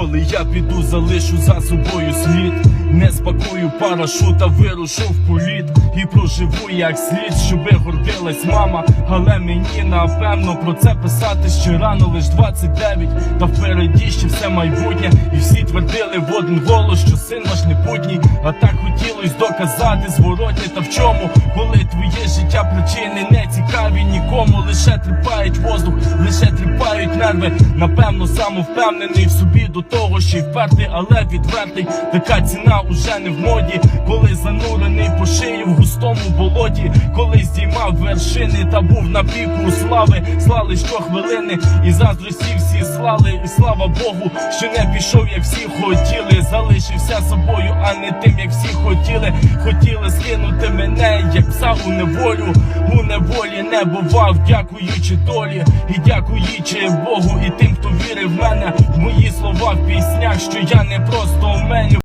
Коли я піду, залишу за собою слід. Не спакую парашута, вирушу в політ і проживу як слід, щоби гордилась мама. Але мені напевно про це писати ще рано, лиш 29 Та впереді ще все майбутнє. І всі твердили в один голос, що син ваш не путній. А так хотілось доказати зворотні та в чому, коли твоє життя причини не цікаві нікому, лише тріпають воздух, лише тріпають нерви. Напевно, самовпевнений в собі до того, що й впертий, але відвертий. Така ціна уже не в моді, коли занурений по шию в густому болоті, коли здіймав вершини та був на піку слави, слали щохвилини, і заздрості всі слали, і слава Богу, що не пішов, як всі хотіли, залишився собою, а не тим, як всі хотіли. Хотіли скинути мене, пса у неволю, у неволі не бував, дякуючи долі, і дякуючи Богу, і тим, хто вірив в мене, в мої слова в піснях, що я не просто меню.